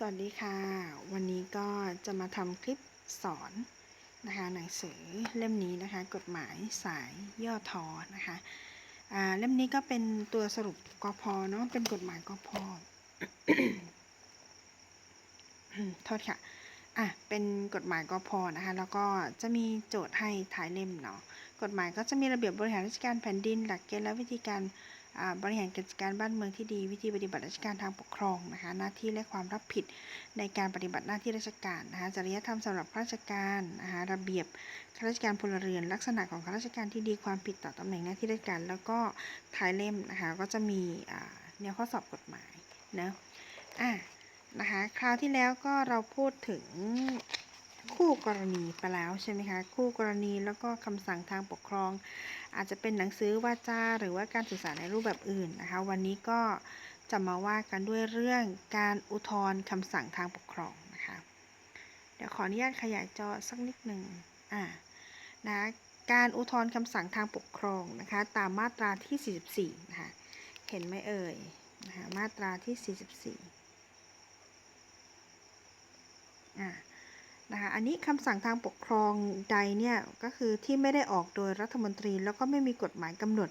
สวัสดีค่ะ วันนี้ก็จะมาทำคลิปสอนนะคะหนังสือเล่มนี้นะคะ กฎหมายสายย่อทอนะคะเล่มนี้ก็เป็นตัวสรุปกพเนาะเป็นกฎหมายกพโทษค่ะอะเป็นกฎหมายกพนะคะ แล้วก็จะมีโจทย์ให้ท้ายเล่มเนาะกฎหมายก็จะมีระเบียบบริหารราชการแผ่นดิน หลักเกณฑ์และวิธีการ บริหารกิจการบ้านเมืองที่ดี วิธีปฏิบัติราชการทางปกครองนะคะหน้าที่และความรับผิดในการปฏิบัติหน้าที่ราชการนะคะจริยธรรมสำหรับข้าราชการนะคะระเบียบข้าราชการพลเรือน ลักษณะของข้าราชการที่ดีความผิดต่อตำแหน่งหน้าที่ราชการ แล้วก็ท้ายเล่มนะคะก็จะมีแนวข้อสอบกฎหมายเนาะอะนะคะคราวที่แล้วก็เราพูดถึง คู่กรณีไปแล้วใช่ไหมคะคู่กรณีแล้วก็คำสั่งทางปกครอง อาจจะเป็นหนังสือวาจาหรือว่าการสื่อสารในรูปแบบอื่นนะคะ วันนี้ก็จะมาว่ากันด้วยเรื่องการอุทธรณ์คำสั่งทางปกครองนะคะเดี๋ยวขออนุญาตขยายจอสักนิดหนึ่งอ่านะการอุทธรณ์คำสั่งทางปกครองนะคะตามมาตราที่ 44นะคะเห็นไหมเอ่ยนะคะมาตราที่ 44อ่า นะคะอันนี้คำสั่งทางปกครองใดเนี่ยก็คือที่ไม่ได้ออกโดยรัฐมนตรี แล้วก็ไม่มีกฎหมายกำหนด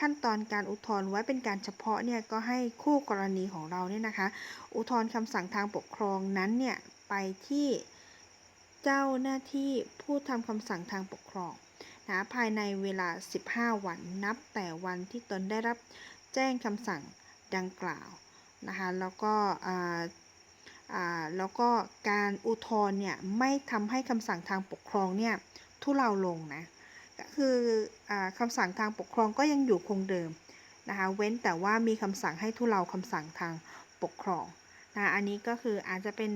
ขั้นตอนการอุทธรณ์ไว้เป็นการเฉพาะเนี่ยก็ให้คู่กรณีของเราเนี่ยนะคะ อุทธรณ์คำสั่งทางปกครองนั้นเนี่ยไปที่เจ้าหน้าที่ผู้ทำคำสั่งทางปกครองนะภายในเวลา 15 วันนับแต่วันที่ตนได้รับแจ้งคำสั่งดังกล่าวนะคะแล้วก็ แล้วก็การอุทธรณ์เนี่ยไม่ทำให้คำสั่งทางปกครองเนี่ยทุเลาลงนะก็คืออาคำสั่งทางปกครองก็ยังอยู่คงเดิมนะคะเว้นแต่ว่ามีคำสั่งให้ทุเลาคำสั่งทางปกครองนะอันนี้ก็คืออาจจะเป็น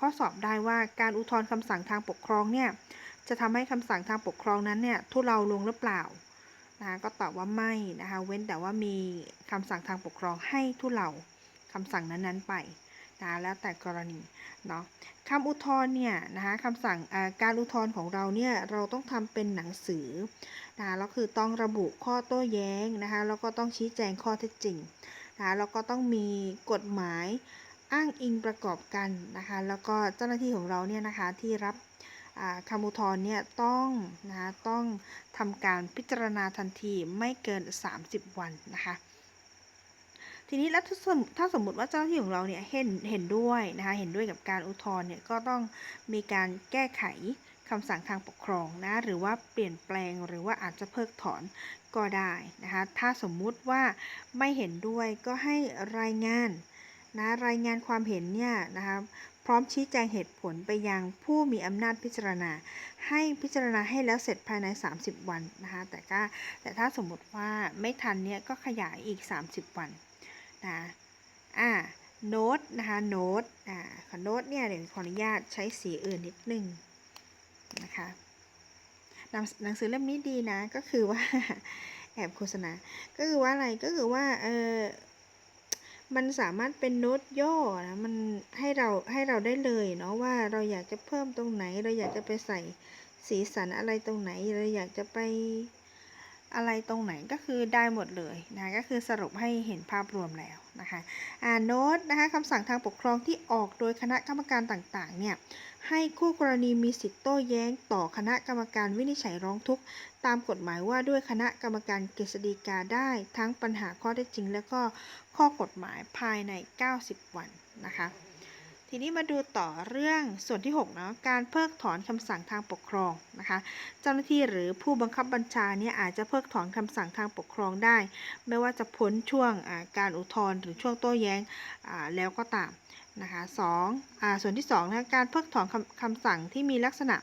ข้อสอบได้ว่าการอุทธรณ์คำสั่งทางปกครองเนี่ยจะทำให้คำสั่งทางปกครองนั้นเนี่ยทุเลาลงหรือเปล่านะก็ตอบว่าไม่นะคะเว้นแต่ว่ามีคำสั่งทางปกครองให้ทุเลาคำสั่งนั้นๆไป นะแล้วแต่กรณีเนาะคำอุทธรณ์เนี่ยนะคะคำสั่งการอุทธรณ์ของเราเนี่ยเราต้องทำเป็นหนังสือนะแล้วคือต้องระบุข้อโต้แย้งนะคะแล้วก็ต้องชี้แจงข้อเท็จจริงนะแล้วก็ต้องมีกฎหมายอ้างอิงประกอบกันนะคะแล้วก็เจ้าหน้าที่ของเราเนี่ยนะคะที่รับคำอุทธรณ์เนี่ยต้องนะต้องทำการพิจารณาทันทีไม่เกิน 30 วันนะคะ ทีนี้แล้วถ้าสมมติว่าเจ้าหน้าที่ของเราเนี่ยเห็นเห็นด้วยนะคะเห็นด้วยกับการอุทธรณ์เนี่ยก็ต้องมีการแก้ไขคำสั่งทางปกครองนะหรือว่าเปลี่ยนแปลงหรือว่าอาจจะเพิกถอนก็ได้นะคะถ้าสมมุติว่าไม่เห็นด้วยก็ให้รายงานนะรายงานความเห็นเนี่ยนะคะพร้อมชี้แจงเหตุผลไปยังผู้มีอำนาจพิจารณา ให้พิจารณาให้แล้วเสร็จภายใน 30 วันนะคะแต่ก็แต่ถ้าสมมติว่าไม่ทันเนี่ยก็ขยายอีก 30 วัน นะอ่าโน้ตนะคะโน้ตอ่าขอโน้ตเนี่ยเดี๋ยวขออนุญาตใช้สีอื่นนิดนึงนะคะหนังสือเล่มนี้ดีนะก็คือว่าแอบโฆษณา ก็คือว่าอะไรก็คือว่าเออมันสามารถเป็นโน้ตย่อนะมันให้เราให้เราได้เลยเนาะว่าเราอยากจะเพิ่มตรงไหน เราอยากจะไปใส่สีสันอะไรตรงไหน เราอยากจะไป อะไรตรงไหนก็คือได้หมดเลยนะก็คือสรุปให้เห็นภาพรวมแล้วนะคะอ่านโน้ตนะคะคำสั่งทางปกครองที่ออกโดยคณะกรรมการต่างๆเนี่ยให้คู่กรณีมีสิทธิ์โต้แย้งต่อคณะกรรมการวินิจฉัยร้องทุกข์ตามกฎหมายว่าด้วยคณะกรรมการกฤษฎีกาได้ ทั้งปัญหาข้อเท็จจริง และก็ข้อกฎหมายภายใน 90 วันนะคะ ทีนี้มาดูต่อเรื่องส่วนที่6เนาะการเพิกถอนคำสั่งทางปกครองนะคะ เจ้าหน้าที่หรือผู้บังคับบัญชาเนี่ยอาจจะเพิกถอนคำสั่งทางปกครองได้ ไม่ว่าจะพ้นช่วงการอุทธรณ์หรือช่วงโต้แย้งแล้วก็ตามนะคะสองส่วนที่2นะการเพิกถอนคำคำสั่งที่มีลักษณะ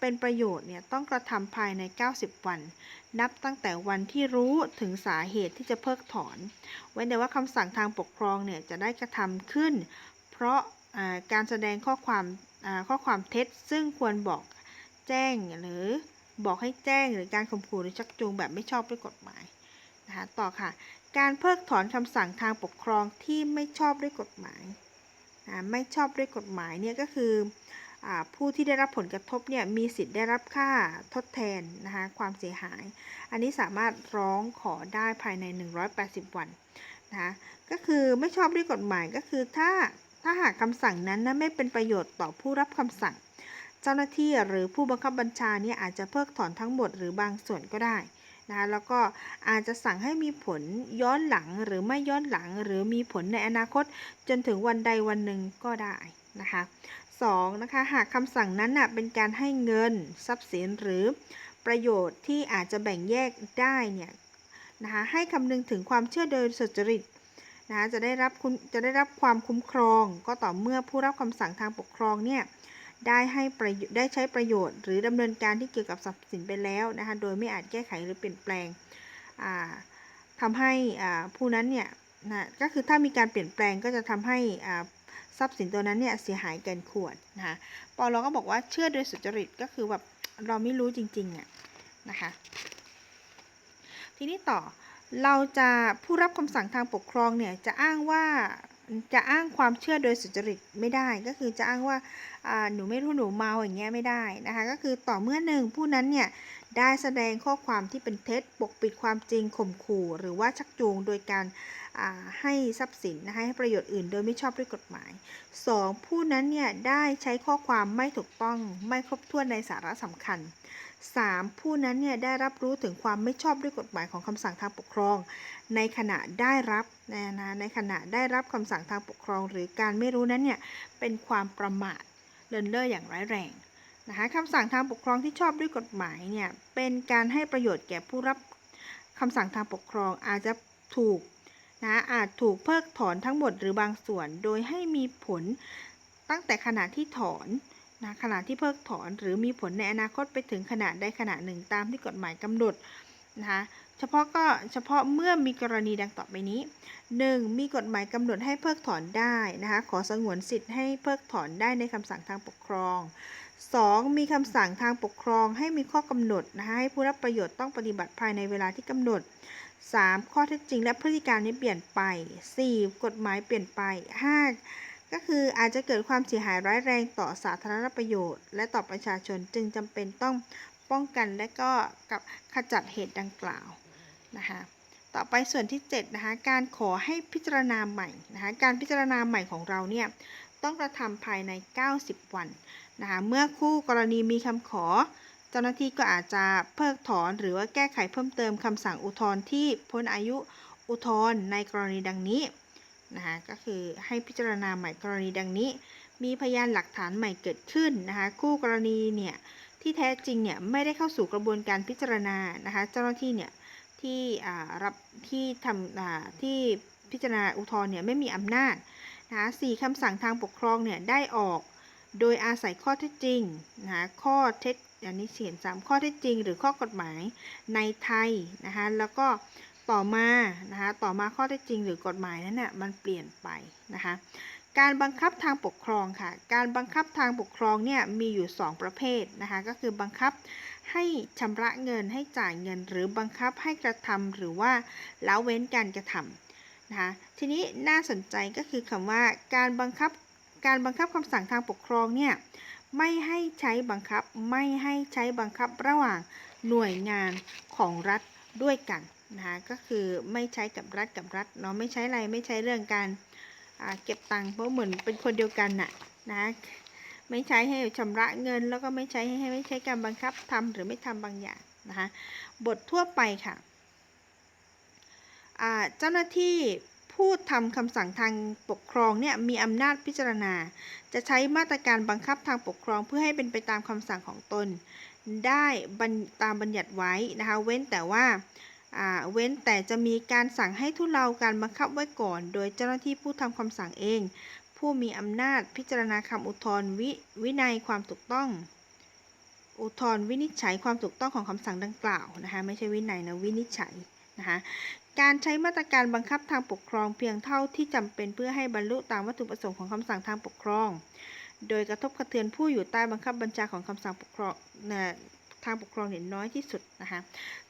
เป็นประโยชน์เนี่ยต้องกระทำภายใน 90 วัน นับตั้งแต่วันที่รู้ถึงสาเหตุที่จะเพิกถอน เว้นแต่ว่าคำสั่งทางปกครองเนี่ยจะได้กระทำขึ้น เพราะ การแสดงข้อความข้อความเท็จ ซึ่งควรบอกแจ้งหรือบอกให้แจ้งหรือการข่มขู่หรือชักจูงแบบไม่ชอบด้วยกฎหมายนะคะต่อค่ะ การเพิกถอนคำสั่งทางปกครองที่ไม่ชอบด้วยกฎหมายไม่ชอบด้วยกฎหมายเนี่ยก็คืออผู้ที่ได้รับผลกระทบเนี่ยมีสิทธิ์ได้รับค่าทดแทนนะคะความเสียหาย อันนี้สามารถร้องขอได้ภายใน 180 วันนะคะก็คือไม่ชอบด้วยกฎหมายก็คือถ้า ถ้าหากคำสั่งนั้นนะไม่เป็นประโยชน์ต่อผู้รับคำสั่ง เจ้าหน้าที่หรือผู้บังคับบัญชาเนี่ยอาจจะเพิกถอนทั้งหมดหรือบางส่วนก็ได้นะคะแล้วก็อาจจะสั่งให้มีผลย้อนหลังหรือไม่ย้อนหลัง หรือมีผลในอนาคต จนถึงวันใดวันหนึ่งก็ได้นะคะสองนะคะหากคำสั่งนั้นนะเป็นการให้เงินทรัพย์สินหรือประโยชน์ที่อาจจะแบ่งแยกได้เนี่ยนะคะให้คำนึงถึงความเชื่อโดยสุจริต นะจะได้รับคุณจะได้รับความคุ้มครอง ก็ต่อเมื่อผู้รับคำสั่งทางปกครองเนี่ยได้ให้ประโยชน์ได้ใช้ประโยชน์ หรือดำเนินการที่เกี่ยวกับทรัพย์สินไปแล้วนะคะโดยไม่อาจแก้ไขหรือเปลี่ยนแปลงอ่าทำให้ผู้นั้นเนี่ยนะก็คือถ้ามีการเปลี่ยนแปลงก็จะทำให้ทรัพย์สินตัวนั้นเนี่ยเสียหายเกินควรนะคะปอเราก็บอกว่าเชื่อโดยสุจริตก็คือแบบเราไม่รู้จริงๆอะนะคะทีนี้ต่อ เราจะผู้รับคำสั่งทางปกครองเนี่ยจะอ้างว่าจะอ้างความเชื่อโดยสุจริตไม่ได้ ก็คือจะอ้างว่าหนูไม่รู้หนูเมาอย่างเงี้ยไม่ได้นะคะก็คือต่อเมื่อหนึ่งผู้นั้นเนี่ยได้แสดงข้อความที่เป็นเท็จปกปิดความจริงข่มขู่ หรือว่าชักจูงโดยการให้ทรัพย์สินนะคะให้ประโยชน์อื่นโดยไม่ชอบด้วยกฎหมาย 2. ผู้นั้นเนี่ยได้ใช้ข้อความไม่ถูกต้องไม่ครบถ้วนในสาระสำคัญ 3. ผู้นั้นเนี่ยได้รับรู้ถึงความไม่ชอบด้วยกฎหมายของคำสั่งทางปกครอง ในขณะได้รับนะนะในขณะได้รับคำสั่งทางปกครอง หรือการไม่รู้นั้นเนี่ยเป็นความประมาทเลินเล่ออย่างร้ายแรงนะคะคำสั่งทางปกครองที่ชอบด้วยกฎหมายเนี่ยเป็นการให้ประโยชน์แก่ผู้รับคำสั่งทางปกครองอาจจะถูกนะอาจถูกเพิกถอนทั้งหมดหรือบางส่วน โดยให้มีผลตั้งแต่ขณะที่ถอน นะขณะที่เพิกถอนหรือมีผลในอนาคตไปถึงขณะใดขณะหนึ่งตามที่กฎหมายกำหนดนะคะเฉพาะก็เฉพาะเมื่อมีกรณีดังต่อไปนี้ 1. มีกฎหมายกำหนดให้เพิกถอนได้นะคะขอสงวนสิทธิ์ให้เพิกถอนได้ในคำสั่งทางปกครอง 2. มีคำสั่งทางปกครองให้มีข้อกำหนดนะคะให้ผู้รับประโยชน์ต้องปฏิบัติภายในเวลาที่กำหนด 3. ข้อเท็จจริงและพฤติการนี้เปลี่ยนไป 4. กฎหมายเปลี่ยนไป 5. ก็คืออาจจะเกิดความเสียหายร้ายแรงต่อสาธารณประโยชน์ และต่อประชาชนจึงจำเป็นต้องป้องกันและก็กับขจัดเหตุดังกล่าวนะคะต่อไปส่วนที่7นะคะการขอให้พิจารณาใหม่นะคะการพิจารณาใหม่ของเราเนี่ยต้องกระทำภายใน 90 วันนะคะเมื่อคู่กรณีมีคำขอ เจ้าหน้าที่ก็อาจจะเพิกถอนหรือว่าแก้ไขเพิ่มเติมคำสั่งอุทธรณ์ที่พ้นอายุอุทธรณ์ในกรณีดังนี้ นะคะก็คือให้พิจารณาใหม่กรณีดังนี้ มีพยานหลักฐานใหม่เกิดขึ้นนะคะคู่กรณีเนี่ยที่แท้จริงเนี่ยไม่ได้เข้าสู่กระบวนการพิจารณานะคะเจ้าหน้าที่เนี่ยที่รับที่ทำที่พิจารณาอุทธรณ์เนี่ยไม่มีอำนาจนะคะสี่คำสั่งทางปกครองเนี่ยได้ออกโดยอาศัยข้อเท็จจริงนะคะข้อเท็จอันนี้เขียนสามข้อเท็จจริง หรือข้อกฎหมายในไทยนะคะแล้วก็ ต่อมานะคะต่อมาข้อเท็จจริงหรือกฎหมายนั้นน่ะมันเปลี่ยนไปนะคะการบังคับทางปกครองค่ะ การบังคับทางปกครองเนี่ยมีอยู่ 2 ประเภทนะคะ ก็คือบังคับให้ชำระเงินให้จ่ายเงิน หรือบังคับให้กระทำหรือว่าละเว้นการกระทำนะคะ ทีนี้น่าสนใจก็คือคำว่าการบังคับการบังคับคำสั่งทางปกครองเนี่ยไม่ให้ใช้บังคับไม่ให้ใช้บังคับระหว่างหน่วยงานของรัฐด้วยกัน นะคะก็คือไม่ใช้กับรัฐกับรัฐเนาะไม่ใช้อะไรไม่ใช้เรื่องการเก็บตังค์เพราะเหมือนเป็นคนเดียวกันน่ะนะไม่ใช้ให้ชำระเงิน แล้วก็ไม่ใช้ให้ไม่ใช้การบังคับทำหรือไม่ทำบางอย่างนะคะบททั่วไปค่ะเจ้าหน้าที่ผู้ทำคำสั่งทางปกครองเนี่ยมีอำนาจพิจารณา จะใช้มาตรการบังคับทางปกครองเพื่อให้เป็นไปตามคำสั่งของตน ได้ตามบัญญัติไว้นะคะเว้นแต่ว่า เว้นแต่จะมีการสั่งให้ทุเลาการบังคับไว้ก่อน โดยเจ้าหน้าที่ผู้ทำคำสั่งเอง ผู้มีอำนาจพิจารณาคำอุทธรณ์วิวินัยความถูกต้อง อุทธรณ์วินิจฉัยความถูกต้องของคำสั่งดังกล่าวนะคะไม่ใช่วินัยนะวินิจฉัยนะคะการใช้มาตรการบังคับทางปกครองเพียงเท่าที่จำเป็นเพื่อให้บรรลุตามวัตถุประสงค์ของคำสั่งทางปกครอง โดยกระทบกระเทือนผู้อยู่ใต้บังคับบัญชาของคำสั่งปกครองนะ ทางปกครองเนี่ยน้อยที่สุดนะคะ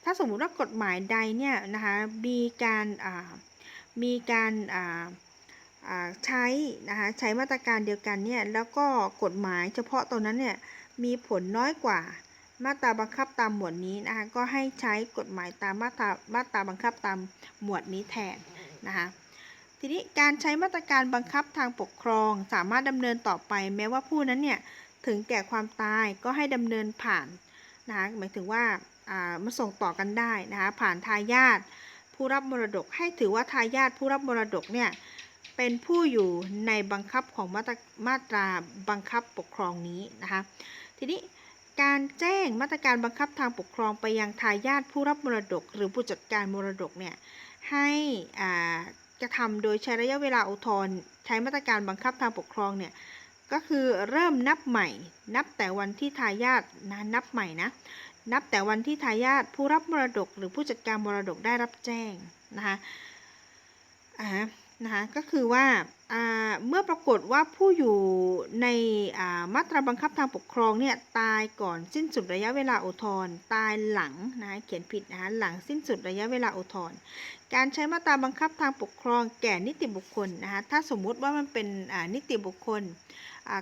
ถ้าสมมุติว่ากฎหมายใดเนี่ยนะคะมีการมีการใช้นะคะใช้มาตรการเดียวกันเนี่ยแล้วก็กฎหมายเฉพาะตัวนั้นเนี่ยมีผลน้อยกว่ามาตราบังคับตามหมวดนี้นะคะก็ให้ใช้กฎหมายตามมาตรามาตราบังคับตามหมวดนี้แทนนะคะทีนี้การใช้มาตรการบังคับทางปกครองสามารถดำเนินต่อไป แม้ว่าผู้นั้นเนี่ยถึงแก่ความตายก็ให้ดำเนินผ่าน นะคะหมายถึงว่าามาส่งต่อกันได้นะคะผ่านทายาทผู้รับมรดกให้ถือว่าทายาทผู้รับมรดกเนี่ยเป็นผู้อยู่ในบังคับของมาตรามาตราบังคับปกครองนี้นะคะทีนี้การแจ้งมาตรการบังคับทางปกครองไปยังทายาทผู้รับมรดก หรือผู้จัดการมรดกเนี่ยให้กระทำโดยใช้ระยะเวลาอุทธรณ์ใช้มาตรการบังคับทางปกครองเนี่ย ก็คือเริ่มนับใหม่ นับแต่วันที่ทายาทนะนับใหม่นะ นับแต่วันที่ทายาทผู้รับมรดก หรือผู้จัดการมรดกได้รับแจ้งนะคะอ่านะคะก็คือว่าอ่าเมื่อปรากฏว่าผู้อยู่ในอ่ามาตราบังคับทางปกครองเนี่ยตายก่อนสิ้นสุดระยะเวลาอุทธรณ์ตายหลังนะะเขียนผิดนะคะหลังสิ้นสุดระยะเวลาอุทธรณ์การใช้มาตราบังคับทางปกครองแก่นิติบุคคลนะคะถ้าสมมุติว่ามันเป็นอ่านิติบุคคล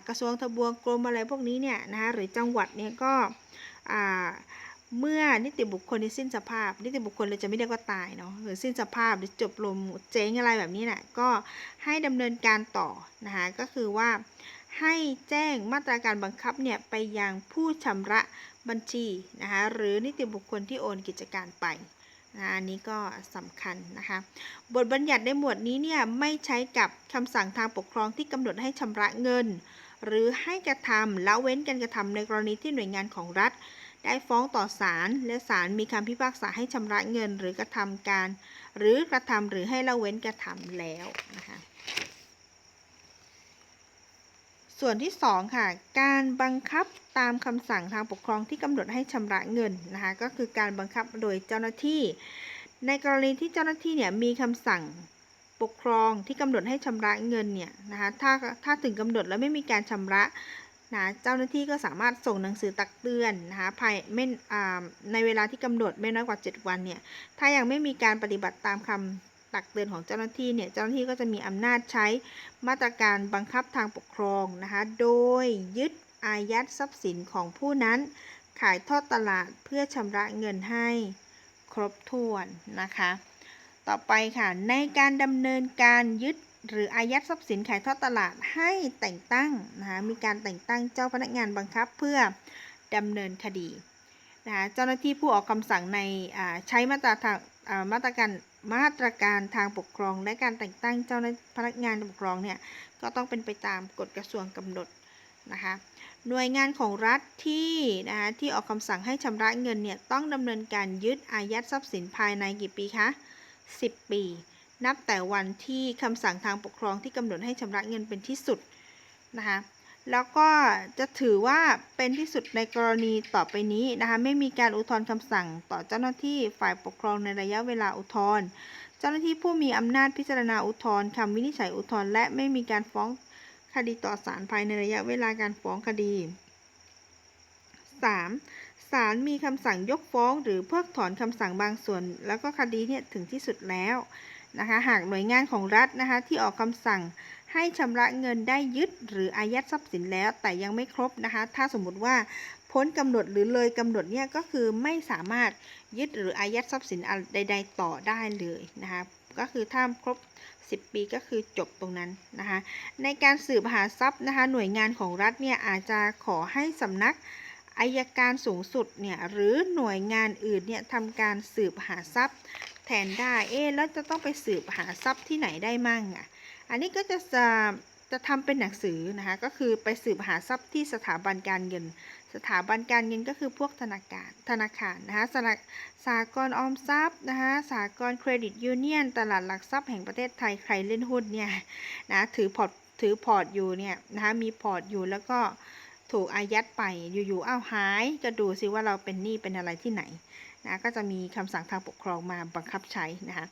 กระทรวงทบวงกรมอะไรพวกนี้เนี่ยนะคะหรือจังหวัดเนี่ยก็เมื่อนิติบุคคลที่สิ้นสภาพ นิติบุคคลเราจะไม่เรียกว่าตายเนาะหรือสิ้นสภาพหรือจบลมเจ๊งอะไรแบบนี้นะ่ะก็ให้ดำเนินการต่อนะคะก็คือว่าให้แจ้งมาตราการบังคับเนี่ยไปยังผู้ชำระบัญชีนะคะหรือนิติบุคคลที่โอนกิจการไป นะอันนี้ก็สำคัญนะคะ บทบัญญัติในหมวดนี้เนี่ยไม่ใช้กับคำสั่งทางปกครองที่กำหนดให้ชำระเงิน หรือให้กระทำละเว้นการกระทำในกรณีที่หน่วยงานของรัฐ ได้ฟ้องต่อศาลและศาลมีคำพิพากษาให้ชำระเงิน หรือกระทำการ หรือกระทำหรือให้ละเว้นกระทำแล้วนะคะ ส่วนที่ 2 ค่ะ การบังคับตามคำสั่งทางปกครองที่กำหนดให้ชำระเงินนะคะก็คือการบังคับโดยเจ้าหน้าที่ ในกรณีที่เจ้าหน้าที่เนี่ยมีคำสั่งปกครองที่กำหนดให้ชำระเงินเนี่ยนะคะถ้าถ้าถึงกำหนดแล้วไม่มีการชำระนะเจ้าหน้าที่ก็สามารถส่งหนังสือตักเตือนนะคะภายไม่ในเวลาที่กำหนดไม่น้อยกว่า 7 วันเนี่ยถ้ายังไม่มีการปฏิบัติตามคำ ตักเตือนของเจ้าหน้าที่เนี่ยเจ้าหน้าที่ก็จะมีอำนาจใช้มาตรการบังคับทางปกครองนะคะโดยยึดอายัดทรัพย์สินของผู้นั้นขายทอดตลาดเพื่อชำระเงินให้ครบถ้วนนะคะ ต่อไปค่ะในการดำเนินการยึดหรืออายัดทรัพย์สินขายทอดตลาดให้แต่งตั้งนะคะมีการแต่งตั้งเจ้าพนักงานบังคับเพื่อดำเนินคดีนะคะเจ้าหน้าที่ผู้ออกคำสั่งในใช้มาตราทางมาตรการ มาตรการทางปกครอง และการแต่งตั้งเจ้าหน้าพนักงานปกครองเนี่ยก็ต้องเป็นไปตามกฎกระทรวงกำหนดนะคะหน่วยงานของรัฐที่นะคะที่ออกคำสั่งให้ชำระเงินเนี่ยต้องดำเนินการยึดอายัดทรัพย์สินภายในกี่ปีคะ10 ปี นับแต่วันที่คำสั่งทางปกครองที่กำหนดให้ชำระเงินเป็นที่สุดนะคะ แล้วก็จะถือว่าเป็นที่สุดในกรณีต่อไปนี้นะคะ ไม่มีการอุทธรณ์คำสั่งต่อเจ้าหน้าที่ฝ่ายปกครองในระยะเวลาอุทธรณ์เจ้าหน้าที่ผู้มีอำนาจพิจารณาอุทธรณ์คำวินิจฉัยอุทธรณ์และไม่มีการฟ้องคดีต่อศาลภายในระยะเวลาการฟ้องคดี 3. ศาลมีคำสั่งยกฟ้อง หรือเพิกถอนคำสั่งบางส่วน แล้วก็คดีเนี่ยถึงที่สุดแล้วนะคะ หากหน่วยงานของรัฐนะคะที่ออกคำสั่ง ให้ชำระเงินได้ยึดหรืออายัดทรัพย์สินแล้ว แต่ยังไม่ครบนะคะ ถ้าสมมติว่าพ้นกำหนดหรือเลยกำหนดเนี่ยก็คือไม่สามารถยึดหรืออายัดทรัพย์สินใด ๆ ต่อได้เลยนะคะก็คือถ้าครบ 10 ปีก็คือจบตรงนั้นนะคะ ในการสืบหาทรัพย์นะคะหน่วยงานของรัฐเนี่ยอาจจะขอให้สำนักอายการสูงสุดเนี่ยหรือหน่วยงานอื่นเนี่ยทำการสืบหาทรัพย์แทนได้เอ๊แล้วจะต้องไปสืบหาทรัพย์ที่ไหนได้มั่งอะ อันนี้ก็จะจะจะทำเป็นหนังสือนะคะ ก็คือไปสืบหาทรัพย์ที่สถาบันการเงิน สถาบันการเงินก็คือพวกธนาคาร ธนาคารนะคะสากสากลออมทรัพย์นะคะสากลเครดิตยูเนียน ตลาดหลักทรัพย์แห่งประเทศไทย ใครเล่นหุ้นเนี่ยนะถือพอร์ตถือพอร์ตอยู่เนี่ยนะคะมีพอร์ตอยู่แล้วก็ถูกอายัดไปอยู่ๆอ้าวหายก็ดูซิว่าเราเป็นหนี้เป็นอะไรที่ไหนนะก็จะมีคำสั่งทางปกครองมาบังคับใช้นะคะ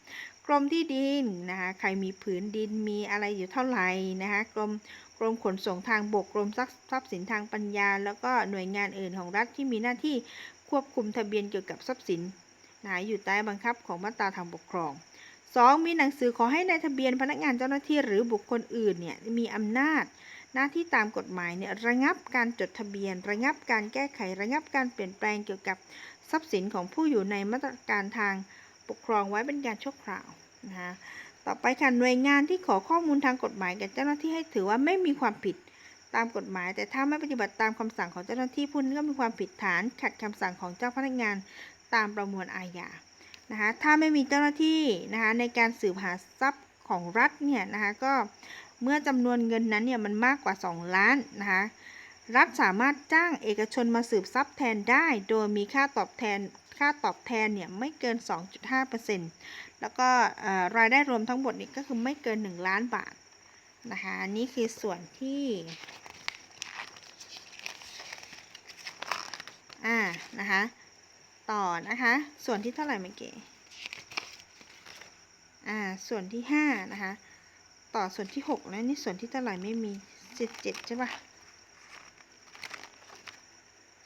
กรมที่ดินนะคะใครมีผืนดินมีอะไรอยู่เท่าไหร่นะคะกรมกรมขนส่งทางบกกรมทรัพย์สินทางปัญญา แล้วก็หน่วยงานอื่นของรัฐที่มีหน้าที่ควบคุมทะเบียนเกี่ยวกับทรัพย์สินนะอยู่ใต้บังคับของมาตราทางปกครอง 2. มีหนังสือขอให้ในทะเบียนพนักงานเจ้าหน้าที่หรือบุคคลอื่นเนี่ยมีอำนาจ หน้าที่ตามกฎหมายเนี่ยระงับการจดทะเบียน ระงับการแก้ไขระงับการเปลี่ยนแปลงเกี่ยวกับทรัพย์สินของผู้อยู่ในมาตรการทางปกครองไว้เป็นการชั่วคราว นะคะต่อไปค่ะหน่วยงานที่ขอข้อมูลทางกฎหมายแก่เจ้าหน้าที่ให้ถือว่าไม่มีความผิดตามกฎหมาย แต่ถ้าไม่ปฏิบัติตามคำสั่งของเจ้าหน้าที่ผู้นั้นก็มีความผิดฐานขัดคำสั่งของเจ้าพนักงานตามประมวลอาญานะคะถ้าไม่มีเจ้าหน้าที่นะคะในการสืบหาทรัพย์ของรัฐเนี่ยนะคะก็เมื่อจำนวนเงินนั้นเนี่ยมันมากกว่า 2 ล้านนะคะรัฐสามารถจ้างเอกชนมาสืบทรัพย์แทนได้ โดยมีค่าตอบแทน ค่าตอบแทนเนี่ยไม่เกิน 2.5%แล้วก็รายได้รวมทั้งหมดนี่ก็คือไม่เกิน 1 ล้านบาทนะคะอันนี่คือส่วนที่อ่านะคะต่อนะคะส่วนที่เท่าไหร่เมื่อกี้อ่าส่วนที่5นะคะต่อส่วนที่6แล้วนี่ส่วนที่เท่าไหร่ไม่มี17ใช่ปะ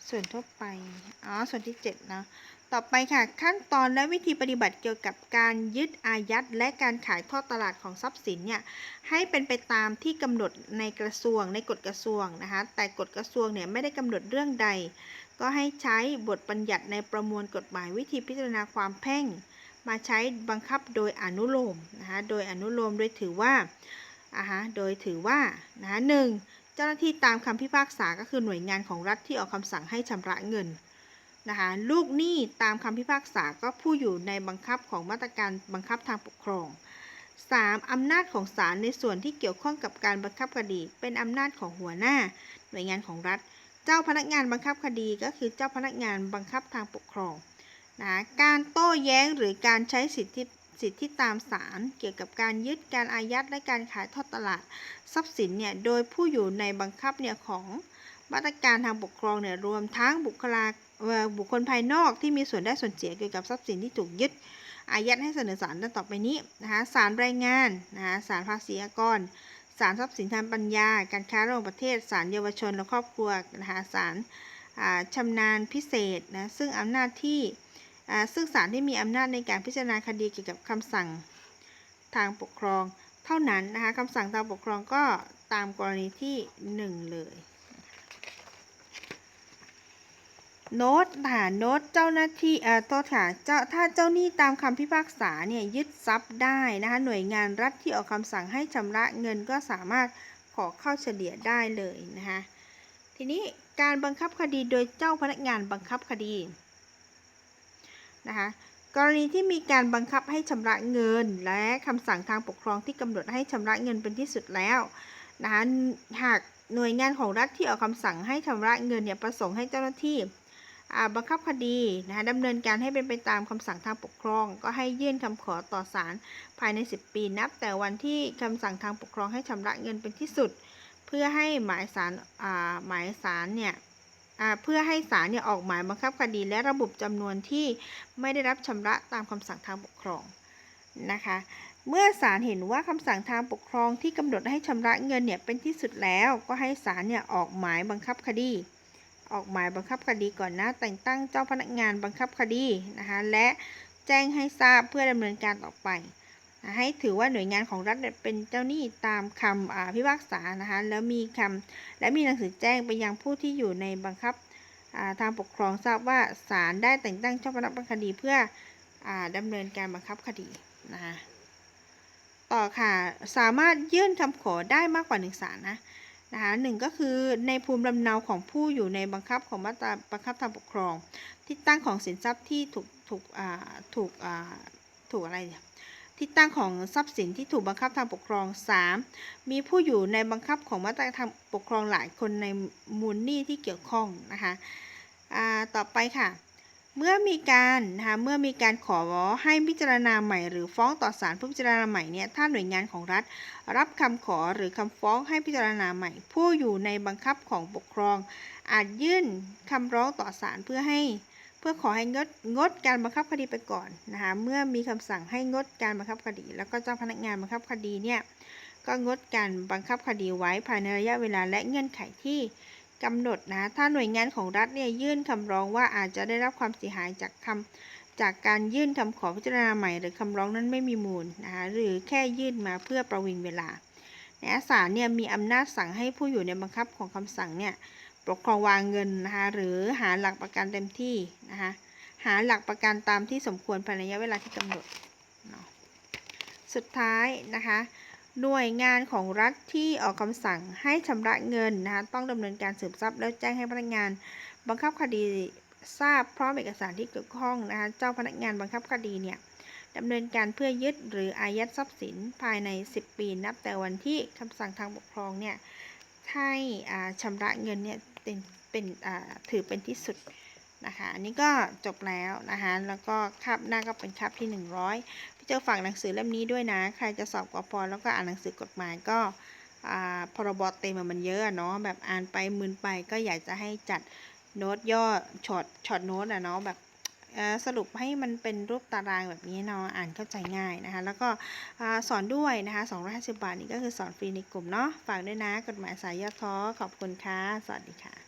ส่วนทั่วไป อ๋อ ส่วนที่7นะ ต่อไปค่ะขั้นตอนและวิธีปฏิบัติเกี่ยวกับการยึดอายัดและการขายทอดตลาดของทรัพย์สินเนี่ยให้เป็นไปตามที่กำหนดในกระทรวงในกฎกระทรวงนะคะแต่กฎกระทรวงเนี่ยไม่ได้กำหนดเรื่องใด ก็ให้ใช้บทบัญญัติในประมวลกฎหมายวิธีพิจารณาความแพ่ง มาใช้บังคับโดยอนุโลมนะคะโดยอนุโลมโดยถือว่าอ่าฮะโดยถือว่านะคะหนึ่งเจ้าหน้าที่ตามคำพิพากษาก็คือหน่วยงานของรัฐที่ออกคำสั่งให้ชำระเงิน นะคะลูกหนี้ตามคำพิพากษาก็ผู้อยู่ในบังคับของมาตรการบังคับทางปกครอง 3. อำนาจของศาลในส่วนที่เกี่ยวข้องกับการบังคับคดี เป็นอำนาจของหัวหน้า หน่วยงานของรัฐ เจ้าพนักงานบังคับคดีก็คือเจ้าพนักงานบังคับทางปกครองนะการโต้แย้งหรือการใช้สิทธิสิทธิตามศาลเกี่ยวกับการยึดการอายัดและการขายทอดตลาด ทรัพย์สินเนี่ยโดยผู้อยู่ในบังคับเนี่ยของมาตรการทางปกครองเนี่ยรวมทั้งบุคลา บุคคลภายนอกที่มีส่วนได้ส่วนเสียเกี่ยวกับทรัพย์สินที่ถูกยึดอายัดให้เสนอศาลดังต่อไปนี้นะคะศาลแรงงานนะคะศาลภาษีอากรศาลทรัพย์สินทางปัญญา การค้าระหว่างประเทศศาลเยาวชนและครอบครัวนะคะศาลอ่าชำนาญพิเศษนะซึ่งอำนาจที่ซึ่งศาลที่มีอำนาจในการพิจารณาคดีเกี่ยวกับคำสั่งทางปกครอง เท่านั้นนะคะคำสั่งทางปกครองก็ตามกรณีที่ 1 เลย โน้ตค่ะโน้ตเจ้าหน้าที่เอ่อโทษค่ะเจ้าถ้าเจ้าหนี้ตามคำพิพากษาเนี่ยยึดทรัพย์ได้นะคะหน่วยงานรัฐที่ออกคำสั่งให้ชำระเงินก็สามารถขอเข้าเฉลี่ยได้เลยนะคะทีนี้การบังคับคดีโดยเจ้าพนักงานบังคับคดีนะคะกรณีที่มีการบังคับให้ชำระเงิน และคำสั่งทางปกครองที่กำหนดให้ชำระเงินเป็นที่สุดแล้วนะคะหากหน่วยงานของรัฐที่ออกคำสั่งให้ชำระเงินเนี่ยประสงค์ให้เจ้าหน้าที่ บังคับคดีนะคะดำเนินการให้เป็นไปตามคำสั่งทางปกครอง ก็ให้ยื่นคำขอต่อศาลภายใน 10 ปีนับ แต่วันที่คำสั่งทางปกครองให้ชำระเงินเป็นที่สุด เพื่อให้หมายศาลหมายศาลเนี่ยเพื่อให้ศาลเนี่ยออกหมายบังคับคดี และระบุจำนวนที่ไม่ได้รับชำระตามคำสั่งทางปกครองนะคะเมื่อศาลเห็นว่าคำสั่งทางปกครองที่กำหนดให้ชำระเงินเนี่ยเป็นที่สุดแล้ว ก็ให้ศาลเนี่ยออกหมายบังคับคดี ออกหมายบังคับคดีก่อนนะ แต่งตั้งเจ้าพนักงานบังคับคดีนะคะ และแจ้งให้ทราบเพื่อดำเนินการต่อไปนะให้ถือว่าหน่วยงานของรัฐเป็นเจ้าหนี้ตามคำอ่าพิพากษานะคะ แล้วมีคำและมีหนังสือแจ้งไปยังผู้ที่อยู่ในบังคับอ่าทางปกครองทราบว่าศาลได้แต่งตั้งเจ้าพนักงานคดีเพื่ออดำเนินการบังคับคดีนะคะต่อค่ะ สามารถยื่นคำขอได้มากกว่าหนึ่งศาลนะ นะคะหนึ่งก็คือในภูมิลำเนาของผู้อยู่ในบังคับของมาตราบังคับทางปกครอง ที่ตั้งของสินทรัพย์ที่ถูกถูกอ่าถูกอ่าถูกอะไรเนี่ยที่ตั้งของทรัพย์สินที่ถูกบังคับทางปกครอง 3. มีผู้อยู่ในบังคับของมาตราทางปกครองหลายคนในมูลหนี้ที่เกี่ยวข้องนะคะอ่าต่อไปค่ะ เมื่อมีการนะคะเมื่อมีการขอให้พิจารณาใหม่ หรือฟ้องต่อศาลผู้พิจารณาใหม่เนี่ยถ้าหน่วยงานของรัฐ รับคำขอหรือคำฟ้องให้พิจารณาใหม่ ผู้อยู่ในบังคับของปกครอง อาจยื่นคำร้องต่อศาลเพื่อให้ เพื่อขอให้งดงดการบังคับคดีไปก่อนนะคะเมื่อมีคำสั่งให้งดการบังคับคดี แล้วก็เจ้าพนักงานบังคับคดีเนี่ยก็งดการบังคับคดีไว้ภายในระยะเวลาและเงื่อนไขที่ กำหนดนะ ถ้าหน่วยงานของรัฐเนี่ยยื่นคำร้องว่าอาจจะได้รับความเสียหายจากคำจากการยื่นคำขอพิจารณาใหม่ หรือคำร้องนั้นไม่มีมูลนะคะหรือแค่ยื่นมาเพื่อประวิงเวลานะศาลเนี่ยมีอำนาจสั่งให้ผู้อยู่ในบังคับของคำสั่งเนี่ยปกครองวางเงินนะคะหรือหาหลักประกันเต็มที่นะคะหาหลักประกันตามที่สมควรภายในระยะเวลาที่กำหนด สุดท้ายนะคะ หน่วยงานของรัฐที่ออกคำสั่งให้ชำระเงินนะคะต้องดำเนินการสืบทรัพย์แล้วแจ้งให้พนักงาน บังคับคดีทราบพร้อมเอกสารที่เกี่ยวข้องนะคะเจ้าพนักงานบังคับคดีเนี่ยดำเนินการเพื่อยึดหรืออายัดทรัพย์สินภายใน 10 ปีนับแต่วันที่คำสั่งทางปกครองเนี่ยให้อาชำระเงินเนี่ยเป็นเป็นถือเป็นที่สุด นะคะ อันนี้ก็จบแล้วนะคะ แล้วก็คาบหน้าก็เป็นคาบที่ 100พี่เจ้าฝากหนังสือเล่มนี้ด้วยนะ ใครจะสอบกพแล้วก็อ่านหนังสือกฎหมายก็อ่าพรบเต็มอะมันเยอะเนาะ แบบอ่านไปมึนไปก็อยากจะให้จัดโน้ตย่อช็อตช็อตโน้ตอะเนาะแบบสรุปให้มันเป็นรูปตารางแบบนี้เนาะอ่านเข้าใจง่ายนะคะ แล้วก็อสอนด้วยนะคะ250 บาท นี่ก็คือสอนฟรีในกลุ่มเนาะฝากด้วยนะกฎหมายสายยอดท้อขอบคุณค่ะ สวัสดีค่ะ